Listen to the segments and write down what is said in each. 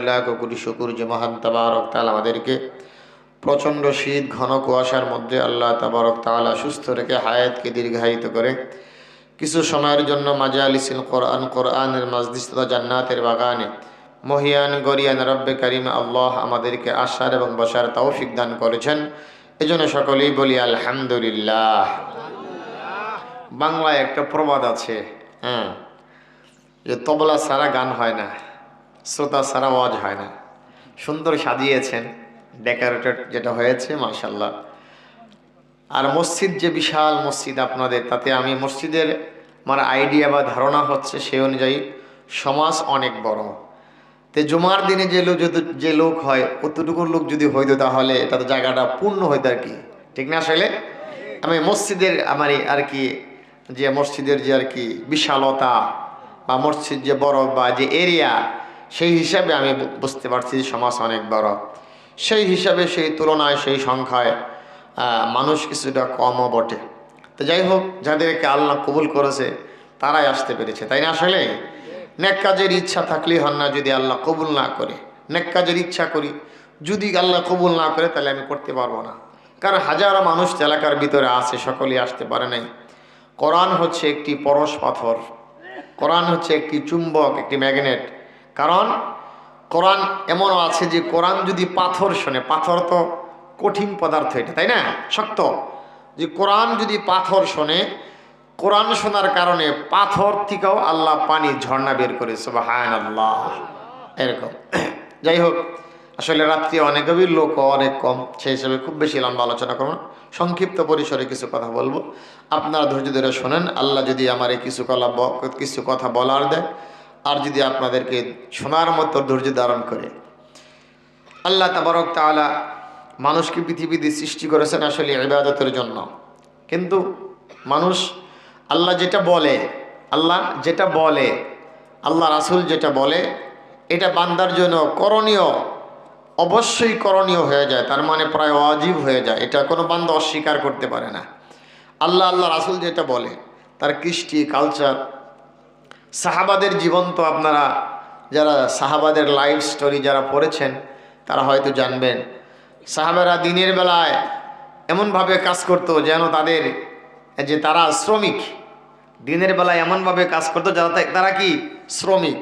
লাখ কোটি শুকুর যে মহান তাবারক তাল আমাদেরকে প্রচণ্ড শীত, ঘন কুয়াশার মধ্যে আল্লাহ তাবারক তাআলা সুস্থ রেখে হায়াতকে দীর্ঘায়িত করে কিছু সময়ের জন্য মাজা মাজালিসিল কোরআন, কোরআনের মাজদিস তথা জান্নাতের বাগানে মহিয়ান, গরিয়ান, রব্বে করিম আল্লাহ আমাদেরকে আসার এবং বসার তৌফিক দান করেছেন। এজন্য সকলেই বলি আলহামদুলিল্লাহ। বাংলায় একটা প্রবাদ আছে হ্যাঁ যে তবলা ছাড়া গান হয় না। শ্রোতা ছাড়া আওয়াজ হয় না। সুন্দর সাজিয়েছেন ডেকোরেটেড যেটা হয়েছে মাশাল্লাহ আর মসজিদ যে বিশাল মসজিদ আপনাদের, তাতে আমি মসজিদের আমার আইডিয়া বা ধারণা হচ্ছে সেই অনুযায়ী সমাজ অনেক বড়। তে জুমার দিনে যে লোক যদি, যে লোক হয়, অতটুকুর লোক যদি হইতো তাহলে এটা তো জায়গাটা পূর্ণ হইতো আর কি। ঠিক না, আসলে? আমি মসজিদের আমার আর কি, যে মসজিদের যে আর কি বিশালতা বা মসজিদ যে বড় বা যে এরিয়া সেই হিসাবে আমি বুঝতে পারছি সমাজ অনেক বড়। সেই হিসাবে সেই তুলনায়, সেই সংখ্যায় মানুষ কিছুটা কমও বটে। তো যাই হোক, যাদেরকে আল্লাহ কবুল করেছে, তারাই আসতে পেরেছে, তাই না আসলে? নেক কাজের ইচ্ছা থাকলেই হন না যদি আল্লাহ কবুল না করে। নেক কাজের ইচ্ছা করি, যদি আল্লাহ কবুল না করে, তাহলে আমি করতে পারব না। কারণ হাজারো মানুষ এলাকার ভিতরে আছে, সকলেই আসতে পারে নাই। কোরআন হচ্ছে একটি পরশ পাথর। কোরআন হচ্ছে একটি চুম্বক, একটি ম্যাগনেট। কারণ কোরআন এমনও আছে যে কোরআন যদি পাথর শোনে, পাথর তো কঠিন পদার্থ এটা, তাই না? শক্ত। যে কোরআন যদি পাথর শোনে, কোরআন শোনার কারণে পাথর থেকেও আল্লাহ পানি ঝর্ণা বের করে সুবাহান আল্লাহ এরকম। যাই হোক, আসলে রাত্রি অনেক গভীর লোক অনেক কম, সেই হিসাবে খুব বেশি লম্বা আলোচনা করুন সংক্ষিপ্ত পরিসরে কিছু কথা বলব। আপনারা ধৈর্য ধরে শোনেন, আল্লাহ যদি আমার এই কিছু কলা কিছু কথা বলার দেয় আর যদি আপনাদেরকে শোনার মতো ধৈর্য ধারণ করে, আল্লাহ তাবারক তাআলা মানুষকে পৃথিবীতে সৃষ্টি করেছেন আসলে ইবাদতের জন্য। কিন্তু মানুষ আল্লাহ যেটা বলে, আল্লাহ যেটা বলে, আল্লাহ রাসূল যেটা বলে, এটা বান্দার জন্য করণীয়, অবশ্যই করণীয় হয়ে যায়, তার মানে প্রায় অজীব হয়ে যায়। এটা কোনো বান্দা অস্বীকার করতে পারে না। আল্লাহ আল্লাহ রাসূল যেটা বলে, তার কৃষ্টি কালচার সাহাবাদের জীবন তো আপনারা, যারা সাহাবাদের লাইফ স্টোরি যারা পড়েছেন, তারা হয়তো জানবেন। সাহাবারা দিনের বেলায় এমনভাবে কাজ করতো যেন তাদের যে তারা শ্রমিক, দিনের বেলায় এমনভাবে কাজ করতো যারা তারা কি? শ্রমিক।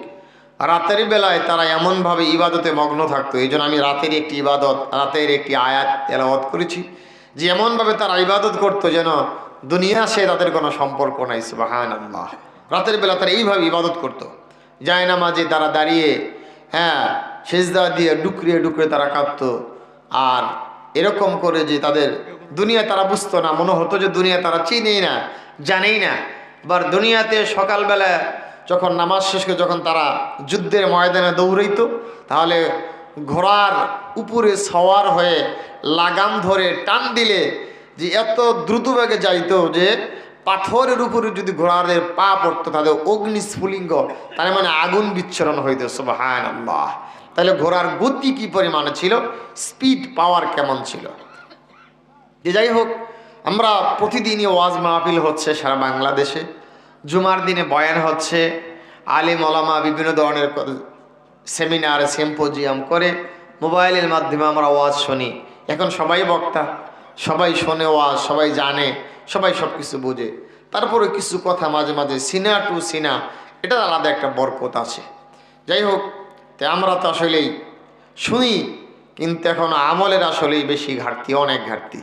রাতের বেলায় তারা এমনভাবে ইবাদতে মগ্ন থাকতো। এই আমি রাতের একটি ইবাদত, রাতের একটি আয়াত তেলাওয়াত করেছি, যে এমনভাবে তারা ইবাদত করতো যেন দুনিয়া সে তাদের কোনো সম্পর্ক নাই সুবাহান আল্লাহ রাতের বেলা তারা এইভাবে ইবাদত করতো। যায় না নামাজে তারা দাঁড়িয়ে হ্যাঁ সেজদা দিয়ে ডুকরিয়ে ডুকরে তারা কাঁদতো। আর এরকম করে যে তাদের দুনিয়া তারা বুঝতো না, মনে হতো যে দুনিয়া তারা চিনেই না, জানেই না। আবার দুনিয়াতে সকালবেলা যখন নামাজ শেষ করে যখন তারা যুদ্ধের ময়দানে দৌড়াইত, তাহলে ঘোড়ার উপরে সওয়ার হয়ে লাগাম ধরে টান দিলে যে এত দ্রুত বেগে যাইতো যে পাথরের উপরে যদি ঘোড়াদের পা পড়তো তাদের অগ্নি স্ফুলিঙ্গ তার মানে আগুন বিচ্ছরণ হইতো সুবাহান আল্লাহ তাহলে ঘোড়ার গতি কি পরিমাণে ছিল? স্পিড, পাওয়ার কেমন ছিল? যে যাই হোক, আমরা প্রতিদিনই ওয়াজ মাহফিল হচ্ছে সারা বাংলাদেশে। জুমার দিনে বয়ান হচ্ছে, আলিম, ওলামা বিভিন্ন ধরনের সেমিনার, সিম্পোজিয়াম করে মোবাইলের মাধ্যমে আমরা ওয়াজ শুনি। এখন সবাই বক্তা। সবাই শোনে ওয়াজ সবাই জানে, সবাই সব কিছু বোঝে। তারপরে কিছু কথা মাঝে মাঝে, সিনা টু সিনা এটা আলাদা একটা বরকত আছে। যাই হোক, তে আমরা তো আসলেই শুনি, কিন্তু এখন আমলের আসলেই বেশি ঘাটতি, অনেক ঘাটতি।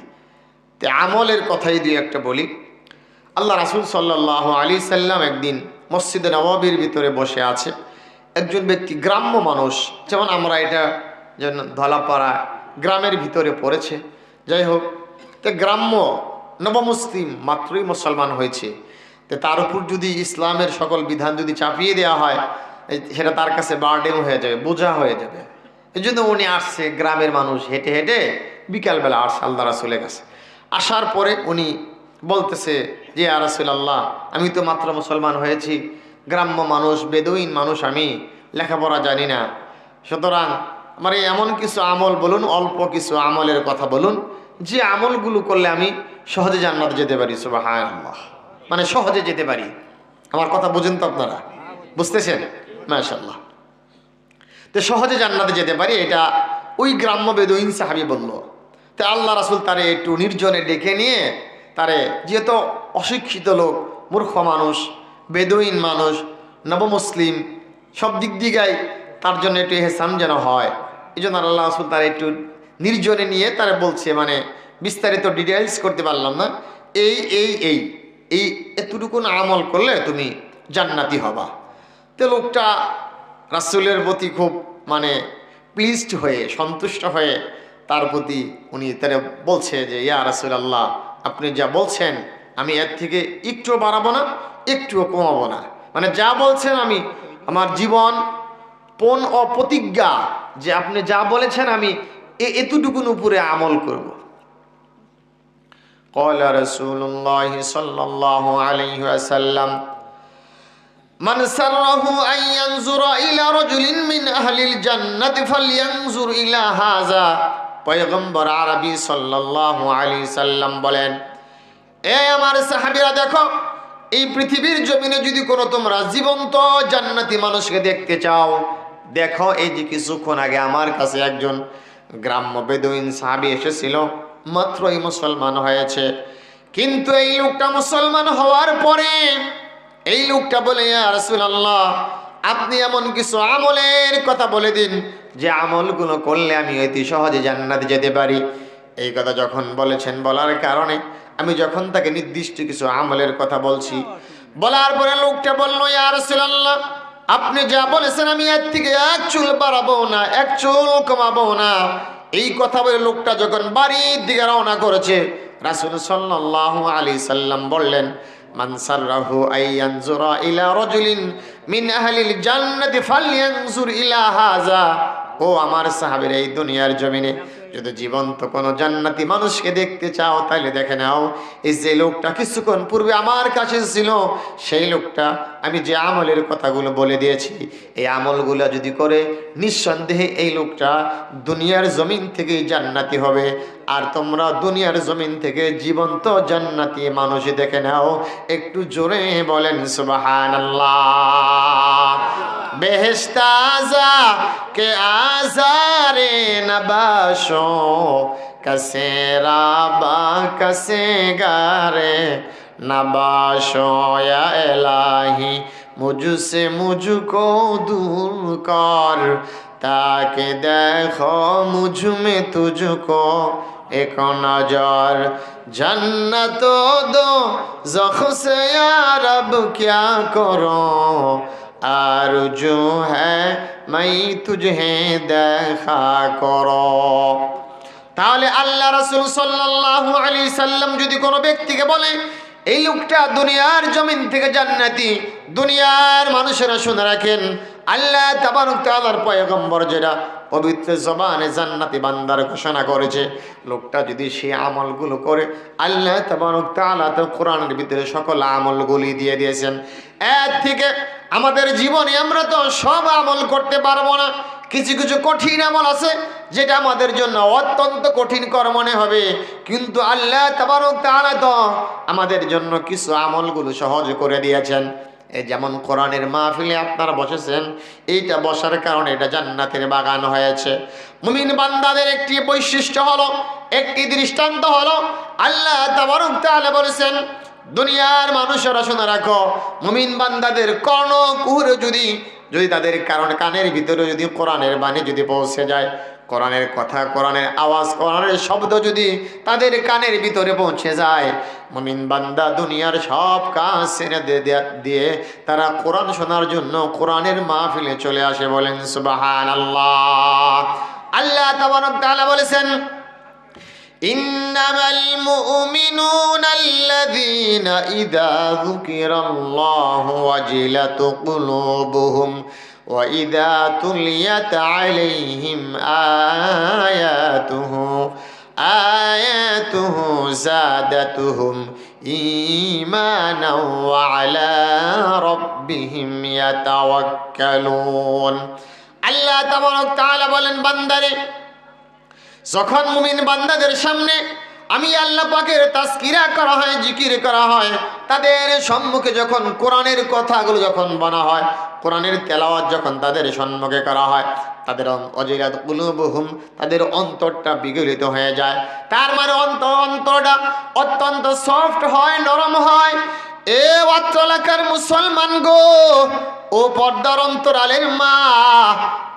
তে আমলের কথাই দিয়ে একটা বলি। আল্লাহ রাসুল সাল্লাহ আলী সাল্লাম একদিন মসজিদে নবাবির ভিতরে বসে আছে। একজন ব্যক্তি গ্রাম্য মানুষ, যেমন আমরা এটা যেন ধলাপাড়া গ্রামের ভিতরে পড়েছে। যাই হোক তে গ্রাম্য নবমুসলিম মাত্রই মুসলমান হয়েছে। তো তার উপর যদি ইসলামের সকল বিধান যদি চাপিয়ে দেওয়া হয় সেটা তার কাছে বার্ডেন হয়ে যাবে, বোঝা হয়ে যাবে। এই জন্য উনি আসছে গ্রামের মানুষ হেঁটে হেঁটে বিকালবেলা আসছে আল্লাহ রাসুলের কাছে। আসার পরে উনি বলতেছে যে আরাসুল আল্লাহ আমি তো মাত্র মুসলমান হয়েছি, গ্রাম্য মানুষ, বেদুইন মানুষ আমি, লেখাপড়া জানি না। সুতরাং আমার এমন কিছু আমল বলুন, অল্প কিছু আমলের কথা বলুন যে আমলগুলো করলে আমি সহজে জান্নাতে যেতে পারি সুবাহ আল্লাহ মানে সহজে যেতে পারি। আমার কথা বুঝেন তো আপনারা? বুঝতেছেন? মাশাল্লাহ তো সহজে জান্নাতে যেতে পারি, এটা ওই গ্রাম্য বেদুইন সাহাবি বলল। তো আল্লাহ রাসুল তারে একটু নির্জনে ডেকে নিয়ে তারে, যেহেতু অশিক্ষিত লোক, মূর্খ মানুষ, বেদুইন মানুষ, নবমুসলিম, সব দিক দিগাই তার জন্য একটু হেসাম যেন হয়। এই জন্য আল্লাহ রাসুল তার একটু নির্জনে নিয়ে তারা বলছে মানে বিস্তারিত ডিটেলস করতে পারলাম না। এই এই এই এই এতটুকুন আমল করলে তুমি জান্নাতি হবা। তো লোকটা রাসুলের প্রতি খুব মানে প্লিজড হয়ে, সন্তুষ্ট হয়ে তার প্রতি উনি তারা বলছে যে, ইয়া রাসুল আল্লাহ আপনি যা বলছেন, আমি এর থেকে একটুও বাড়াবো না, একটুও কমাবো না। মানে যা বলছেন আমি, আমার জীবন, পণ অপ্রতিজ্ঞা যে আপনি যা বলেছেন আমি এতটুকুন উপরে আমল করব قال رسول الله صلى الله عليه وسلم من سره أن ينظر إلى رجل من أهل الجنة فلينظر إلى هذا পয়গম্বর আরবি সাল্লাল্লাহু আলাইহি সাল্লাম বলেন এ আমার সাহাবীরা দেখো এই পৃথিবীর জমিনে যদি কোনো তোমরা জীবন্ত জান্নাতি মানুষকে দেখতে চাও দেখো এই যে কিছুক্ষণ আগে আমার কাছে একজন গ্রাম্য বেদুইন সাহাবী এসেছিল, মাত্রই মুসলমান হয়েছে। কিন্তু এই লোকটা মুসলমান হওয়ার পরে এই লোকটা বলে আল্লাহ আপনি এমন কিছু আমলের কথা বলে দিন, যে আমলগুলো করলে আমি অতি সহজে জান্নাতে যেতে পারি। এই কথা যখন বলেছেন, বলার কারণে আমি যখন তাকে নির্দিষ্ট কিছু আমলের কথা বলছি, বলার পরে লোকটা বলল, ইয়া রাসূলুল্লাহ আপনি যা বলেছেন আমি এর থেকে এক চুল বাড়াবো না, এক চুল কমাবো না। এই কথা বলে লোকটা যখন বাড়ির দিকে রওনা করেছে, রাসূল সাল্লাল্লাহু আলাইহি সাল্লাম বললেন ইলা ইলা ও আমার সাহাবের এই দুনিয়ার জমিনে যদি জীবন্ত কোনো জান্নাতি মানুষকে দেখতে চাও, তাহলে দেখে নাও, এই যে লোকটা কিছুক্ষণ পূর্বে আমার কাছে ছিল, সেই লোকটা আমি যে আমলের কথাগুলো বলে দিয়েছি, এই আমলগুলো যদি করে, নিঃসন্দেহে এই লোকটা দুনিয়ার জমিন থেকে জান্নাতি হবে। আর তোমরা দুনিয়ার জমিন থেকে জীবন্ত জান্নাতি মানুষ দেখে নাও, একটু জোরে বলেন সুবাহান বেহেস্তাজা কে আজারে নবাসো কসেরা বা কসে গারে নবাসো এলাহি মুজুসে মুজুকো দূর কর, তাকে দেখো মুঝমে তুঝকো এক নজর জন্নত দো জখ সে আরব ক্যা করো? আরজু হ্যাঁ মাই তুঝে দেখা কর। তাহলে আল্লাহ রাসুল সাল্লাল্লাহু আলী সাল্লাম যদি কোনো ব্যক্তিকে বলে, এই লোকটা দুনিয়ার জমিন থেকে জান্নাতি, দুনিয়ার মানুষেরা শুনে রাখেন আল্লাহ তাবারক তাআলার পয়গম্বর যেটা পবিত্র জবানে জান্নাতি বান্দার ঘোষণা করেছে, লোকটা যদি সেই আমলগুলো করে, আল্লাহ তাবারক তাআলা তো কোরআনের ভিতরে সকল আমলগুলি দিয়ে দিয়েছেন। এর থেকে আমাদের জীবনে আমরা তো সব আমল করতে পারব না। কিছু কিছু কঠিন আমল আছে যেটা আমাদের জন্য অত্যন্ত কঠিন কর মনে হবে। কিন্তু আল্লাহ তাবারক তাআলা তো আমাদের জন্য কিছু আমলগুলো সহজ করে দিয়েছেন। যেমন কোরআনের মাহফিলে আপনারা বসেছেন, এইটা বসার কারণে এটা জান্নাতের বাগান হয়েছে। মুমিন বান্দাদের একটি বৈশিষ্ট্য হলো, একটি দৃষ্টান্ত হলো, আল্লাহ তাবারক তাআলা বলেছেন, দুনিয়ার মানুষেরা শুনে রাখো, মুমিন বান্দাদের কর্ণ কুহুর যদি যদি তাদের কারণ কানের ভিতরে যদি কোরআনের বাণী যদি পৌঁছে যায় কোরআনের কথা কোরআনের আওয়াজ কোরআনের শব্দ যদি তাদের কানের ভিতরে পৌঁছে যায় মুমিন বান্দা দুনিয়ার সব কাজ ছেড়ে দিয়ে- দিয়ে- দিয়ে তারা কোরআন শোনার জন্য কোরআনের মাহফিলে চলে আসে বলেন সুবাহান আল্লাহ আল্লাহ তাবারক তাআলা বলেছেন إنما المؤمنون الذين إذا ذكر الله وجلت قلوبهم وإذا تليت عليهم آياته آياته زادتهم إيمانا وعلى ربهم يتوكلون الله تبارك وتعالى বলেন বান্দারে যখন মুমিন বান্দাদের সামনে আমি আল্লাহ পাকের তাস্কিরা করা হয়, জিকির করা হয়। তাদের সম্মুখে যখন কোরআনের কথাগুলো যখন বলা হয়, কোরআনের তেলাওয়াত যখন তাদের সম্মুখে করা হয়, তাদের অজিরাত উলুবহুম তাদের অন্তরটা বিগলিত হয়ে যায়। তার মানে অন্তর অন্তরটা অত্যন্ত সফট হয়, নরম হয়। এ অত্রলাকার মুসলমান গো, ও পর্দার অন্তরালের মা।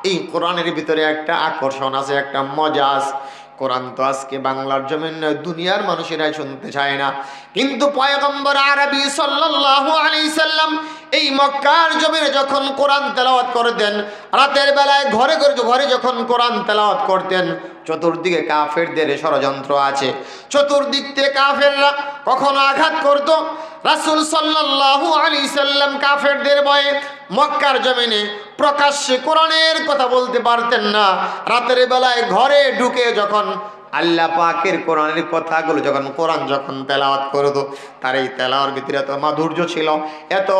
এই কোরআনের ভিতরে একটা আকর্ষণ আছে, একটা মজা আছে। কোরআন তো আজকে বাংলার জমিন নয়, দুনিয়ার মানুষেরাই শুনতে চায় না। কিন্তু পয়গম্বর আরবি সাল্লাল্লাহু আলাইহি সাল্লাম এই মক্কার জমিনে যখন কোরআন তেলাওয়াত করতেন, রাতের বেলায় ঘরে ঘরে ঘরে যখন কোরআন তেলাওয়াত করতেন চতুর্দিকে কাফেরদের ষড়যন্ত্র আছে। চতুর্দিক থেকে কাফেররা কখনো আঘাত করত। রাসুল সাল্লাহ আলী সাল্লাম কাফেরদের ভয়ে মক্কার জমিনে প্রকাশ্যে কোরআনের কথা বলতে পারতেন না। রাতের বেলায় ঘরে ঢুকে যখন আল্লাহ পাকের কোরআনের কথাগুলো যখন কোরআন যখন তেলাওয়াত করতো, তার এই তেলাওয়ার ভিতরে এত মাধুর্য ছিল, এত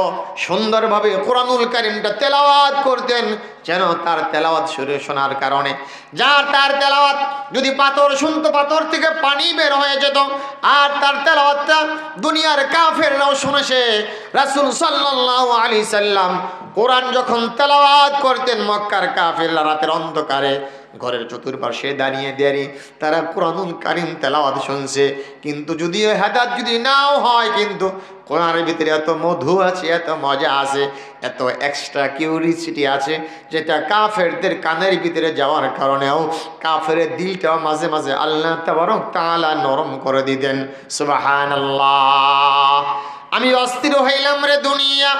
সুন্দরভাবে কোরআনুল কারিমটা তেলাওয়াত করতেন যেন তার তেলাওয়াত সুরে শোনার কারণে। যার তার তেলাওয়াত যদি পাথর শুনতো, পাথর থেকে পানি বের হয়ে যেত, আর তার তেলাওয়াতটা দুনিয়ার কাফেররাও শুনেছে। রাসূল সাল্লাল্লাহু আলাইহি সাল্লাম কোরআন যখন তেলাওয়াত করতেন, মক্কার কাফেররা রাতের অন্ধকারে ঘরের চতুর্পাশে দাঁড়িয়ে দাঁড়িয়ে তারা কোরআনুল কারিম তেলাওয়াত শুনছে। কিন্তু যদি হাদাত যদি নাও হয়, কিন্তু কোরআনের ভিতরে এত মধু আছে, এত মজা আছে, এত এক্সট্রা কিউরিসিটি আছে, যেটা কাফেরদের কানের ভিতরে যাওয়ার কারণেও কাফের দিলটাও মাঝে মাঝে আল্লাহ তাবারক তাআলা নরম করে দিতেন। সুবহানাল্লাহ। আমি অস্থির হইলাম রে দুনিয়া।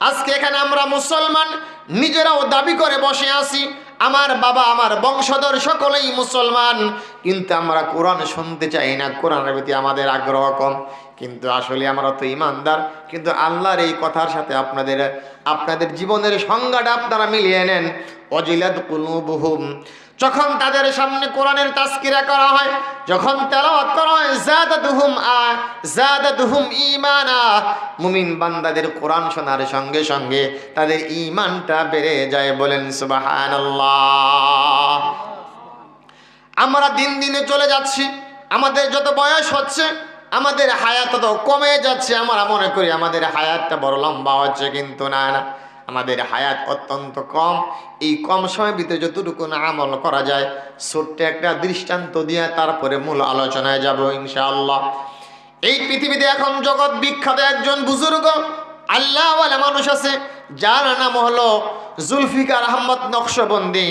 আজকে এখানে আমরা মুসলমান, নিজেরাও দাবি করে বসে আছি। আমার বাবা, আমার বংশধর সকলেই মুসলমান। কিন্তু আমরা কোরআন শুনতে চাই না, কোরআনের প্রতি আমাদের আগ্রহ কম। কিন্তু আসলে আমরা তো ইমানদার। কিন্তু আল্লাহর এই কথার সাথে আপনাদের আপনাদের জীবনের সংজ্ঞাটা আপনারা মিলিয়ে নেন। অজিলাদ কুলুবুহুম। যখন তাদের সামনে কোরআনের তাস্কিরা করা হয়, যখন তেলাওয়াত করা হয় জাদাতুহুম আ জাদাতুহুম ঈমানা মুমিন বান্দাদের কোরআন শোনার সঙ্গে সঙ্গে তাদের ঈমানটা বেড়ে যায় বলেন, সুবহানাল্লাহ। আমরা দিন দিনে চলে যাচ্ছি, আমাদের যত বয়স হচ্ছে, আমাদের হায়াত তত কমে যাচ্ছে, আমরা মনে করি আমাদের হায়াতটা বড় লম্বা হচ্ছে, কিন্তু না না। আমাদের হায়াত অত্যন্ত কম। এই কম সময়ের ভিতরে যতটুকু আমল করা যায়, ছোট্ট একটা দৃষ্টান্ত দিয়ে তারপরে মূল আলোচনায় যাব ইনশাআল্লাহ। এই পৃথিবীতে এখন জগৎ বিখ্যাত একজন বুজুর্গ, আল্লাহওয়ালা মানুষ আছে, যার নাম হলো জুলফিকার আহমদ নকশবন্দি।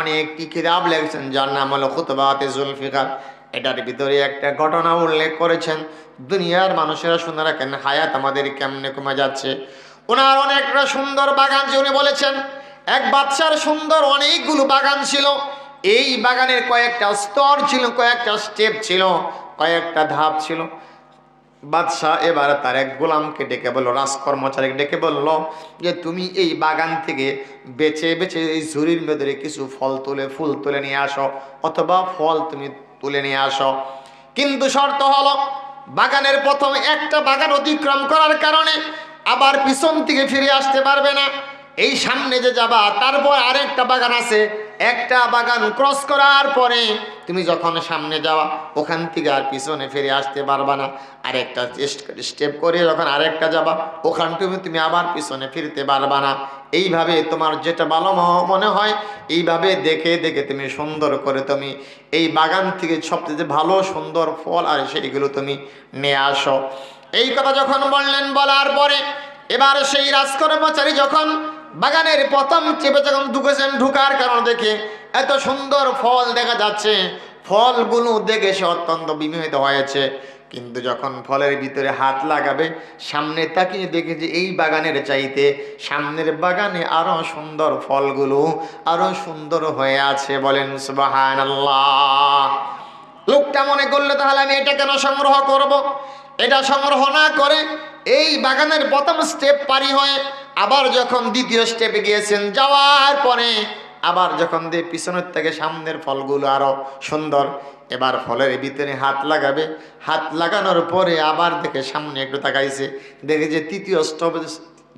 অনেকটি কিতাব লেগেছেন যার নাম হলো খুতবাতে জুলফিকার। এটার ভিতরে একটা ঘটনা উল্লেখ করেছেন, দুনিয়ার মানুষেরা শুনে রাখেন, হায়াত আমাদের কেমনে কমে যাচ্ছে। ওনার অনেকটা সুন্দর বাগান যে উনি বলেছেন, এক বাচ্চার সুন্দর অনেকগুলো বাগান ছিল। এই বাগানের কয়েকটা স্তর ছিল, কয়েকটা স্টেপ ছিল, কয়েকটা ধাপ ছিল। বাদশাহ এবার তার এক গোলামকে ডেকে বলল, রাজকর্মচারীকে ডেকে বলল যে, তুমি এই বাগান থেকে বেছে বেছে এই ঝুড়ির ভেতরে কিছু ফল তুলে, ফুল তুলে নিয়ে আসো, অথবা ফল তুমি তুলে নিয়ে আসো। কিন্তু শর্ত হলো, বাগানের প্রথম একটা বাগান অতিক্রম করার কারণে আবার পিছন থেকে ফিরে আসতে পারবে না। এই সামনে যে যাবা, তারপর আরেকটা বাগান আছে। একটা বাগান ক্রস করার পরে তুমি যখন সামনে যাওয়া, ওখান থেকে আর পিছনে ফিরে আসতে পারবা না। আরেকটা স্টেপ করে যখন আরেকটা যাবা, ওখান তুমি তুমি আবার পিছনে ফিরতে পারবা না। এইভাবে তোমার যেটা ভালো মনে হয়, এইভাবে দেখে দেখে তুমি সুন্দর করে তুমি এই বাগান থেকে সবচেয়ে ভালো সুন্দর ফল আর সেইগুলো তুমি নিয়ে আসো। এই কথা যখন বললেন, বলার পরে এবার সেই রাজকর্মচারী যখন বাগানের প্রথম চেপে যখন ঢুকেছেন ঢুকার কারণ দেখে এত সুন্দর ফল দেখা যাচ্ছে। ফলগুলো দেখে সে অত্যন্ত বিমোহিত হয়েছে। কিন্তু যখন ফলের ভিতরে হাত লাগাবে, সামনে তাকিয়ে দেখে যে এই বাগানের চাইতে সামনের বাগানে আরও সুন্দর ফলগুলো আরও সুন্দর হয়ে আছে বলেন সুবহানাল্লাহ। লোকটা মনে করলে, তাহলে আমি এটা কেন সংগ্রহ করব। এটা সংগ্রহ না করে এই বাগানের প্রথম স্টেপ পারি হয়ে আবার যখন দ্বিতীয় স্টেপে গিয়েছেন, যাওয়ার পরে আবার যখন দিয়ে পিছনের থেকে সামনের ফলগুলো আরও সুন্দর, এবার ফলের ভিতরে হাত লাগাবে। হাত লাগানোর পরে আবার দেখে সামনে একটু তাকাইছে, দেখে যে তৃতীয় স্তরে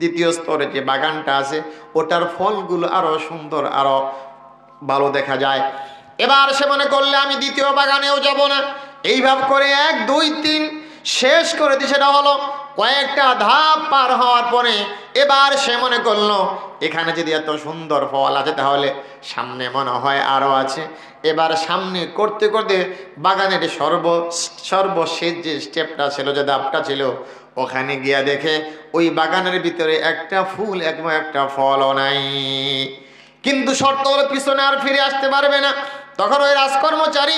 দ্বিতীয় স্তরে যে বাগানটা আছে, ওটার ফলগুলো আরও সুন্দর, আরও ভালো দেখা যায়। এবার সে মনে করলে, আমি দ্বিতীয় বাগানেও যাব না। এইভাবে করে এক, দুই, তিন শেষ করে দিয়ে সেটা হলো কয়েকটা ধাপ পার হওয়ার পরে এবার সে মনে করল, এখানে যদি এত সুন্দর ফল আছে তাহলে সামনে মনে হয় আরও আছে। এবার সামনে করতে করতে বাগানের সর্ব, সর্বশেষ যে স্টেপটা ছিল, যে ধাপটা ছিল, ওখানে গিয়া দেখে ওই বাগানের ভিতরে একটা ফুল এবং একটা ফলও নাই। কিন্তু শর্ত হলো পিছনে আর ফিরে আসতে পারবে না। তখন ওই রাজকর্মচারী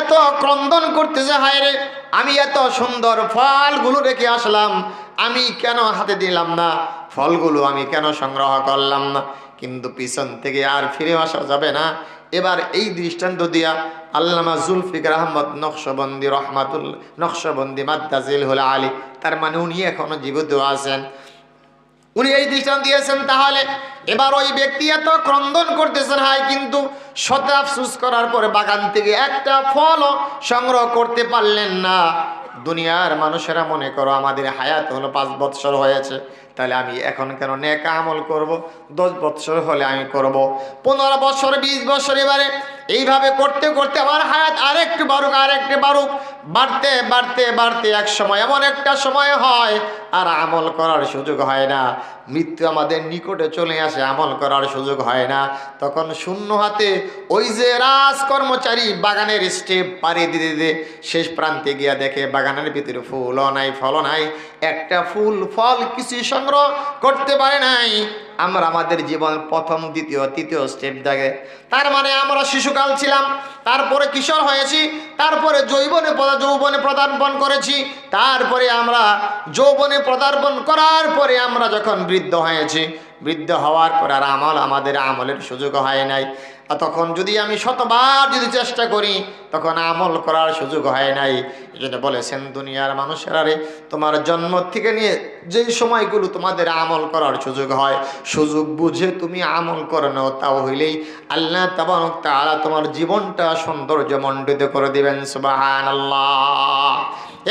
এত ক্রন্দন করতেছে, হায় রে আমি এত সুন্দর ফলগুলো রেখে আসলাম, আমি কেন হাতে দিলাম না? ফলগুলো আমি কেন সংগ্রহ করলাম না? কিন্তু পিছন থেকে আর ফিরে আসা যাবে না। এবার এই দৃষ্টান্ত দিয়া আল্লামা জুলফিকার আহমদ নকশবন্দি রহমাতুল নকশবন্দি মাদ্দাজিল হল আলী, তার মানে উনি এখনও জীবিত আছেন। উনি এই দৃষ্টান্ত দিয়েছেন, তাহলে এবার ওই ব্যক্তি এত ক্রন্দন করতেছেন হাই কিন্তু শত আফসুস করার পরে বাগান থেকে একটা ফলও সংগ্রহ করতে পারলেন না। দুনিয়ার মানুষেরা মনে করো আমাদের হায়াত হলো পাঁচ বৎসর হয়েছে, তাহলে আমি এখন কেন নেকা আমল করব? দশ বৎসর হলে আমি করব। পনেরো বছর, বিশ বছর এবারে এইভাবে করতে করতে আমার হায়াত আরেকটু বাড়ুক আরেকটু বাড়ুক। বাড়তে বাড়তে বাড়তে এক সময় এমন একটা সময় হয়, আর আমল করার সুযোগ হয় না। মৃত্যু আমাদের নিকটে চলে আসে, আমল করার সুযোগ হয় না। তখন শূন্য হাতে ওই যে রাজ কর্মচারী বাগানের স্টেপ পাড়িয়ে দিতে দিতে শেষ প্রান্তে গিয়া দেখে বাগানের ভিতরে ফুলও নাই, ফলও নাই। একটা ফুল, ফল কিছু সংগ্রহ করতে পারে নাই। আমরা আমাদের জীবন প্রথম, দ্বিতীয়, তৃতীয় স্টেপ দেখে। তার মানে আমরা শিশুকাল ছিলাম, তারপরে কিশোর হয়েছি, তারপরে জৈবনে যৌবনে প্রদার্পণ করেছি, তারপরে আমরা যৌবনে প্রদার্পণ করার পরে আমরা যখন বৃদ্ধ হয়েছি বৃদ্ধ হওয়ার পর আর আমল আমাদের আমলের সুযোগ হয় নাই। আর তখন যদি আমি শতবার যদি চেষ্টা করি, তখন আমল করার সুযোগ হয় নাই। এই জন্য বলেছেন, দুনিয়ার মানুষেরা রে, তোমার জন্ম থেকে নিয়ে যেই সময়গুলো তোমাদের আমল করার সুযোগ হয়, সুযোগ বুঝে তুমি আমল করো না তাও হইলেই আল্লাহ তাবানক তারা তোমার জীবনটা সৌন্দর্য মণ্ডিত করে দেবেন সুবাহান আল্লাহ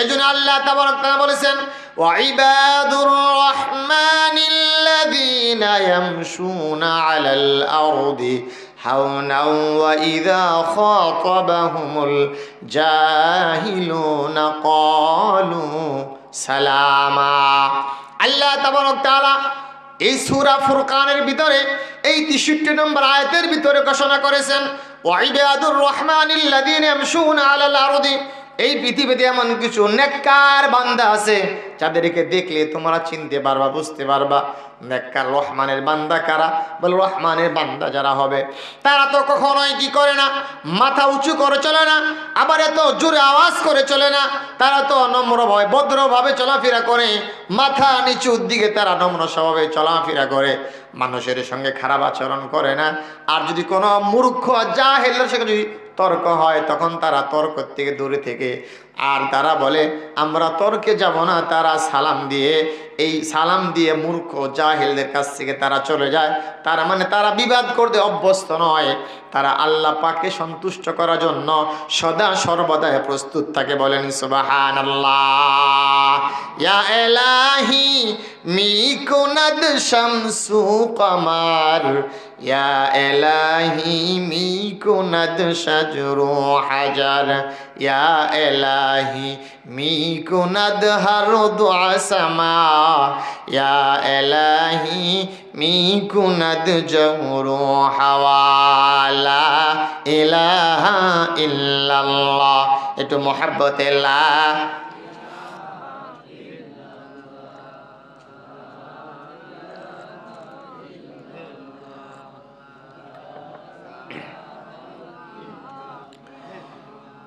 এই জন্য আল্লাহ তাবান বলেছেন ওয়াইবাদুর রহমানিল الذين يمشون على الأرض حونا وإذا خاطبهم الجاهلون قالوا سلاما আল্লাহ তাবারক তাআলা এই সূরা ফুরকানের ভিতরে এই 63 নম্বর আয়াতের ভিতরে ঘোষণা করেছেন ওয়াইবাদুর রহমানিল্লাযীনা ইয়ামশুনা আলাল আরদি এই পৃথিবীতে এমন কিছু নেককার বান্দা আছে, যাদেরকে দেখলে তোমরা চিনতে পারবা, বুঝতে পারবা, নেককার রহমানের বান্দা কারা? বল, রহমানের বান্দা যারা হবে, তারা তো কখনোই কি করে না, মাথা উঁচু করে চলে না, আবার এত জোরে আওয়াজ করে চলে না, তারা তো নম্রভাবে ভদ্রভাবে চলাফেরা করে, মাথা নিচুর দিকে তারা নম্র স্বভাবে চলাফেরা করে, মানুষের সঙ্গে খারাপ আচরণ করে না, আর যদি কোনো মূর্খ যা হেলার সঙ্গে যদি তর্ক হয়, তখন তারা তর্ক থেকে দূরে থেকে, আর তারা বলে, আমরা তর্কে যাব না। তারা সালাম দিয়ে, এই সালাম দিয়ে মূর্খ জাহেলদের কাছ থেকে তারা চলে যায়। তারা মানে তারা বিবাদ করতে অভ্যস্ত নয়। তারা আল্লাহ পাকে সন্তুষ্ট করার জন্য সদা সর্বদাই প্রস্তুত থাকে, বলেন সুবাহান আল্লাহ এলাহি মিকুনাদ শামসু কমার। ইয়া এলাহি মিকুনাদ শাজরু হাজার। ইয়া এলাহি মিকুনাদ হারদু আসামা। ইয়া এলাহি মিকুনাদ জমরু হাওয়ালা। ইলাহা ইল্লাল্লাহ। একটু মোহাব্বতে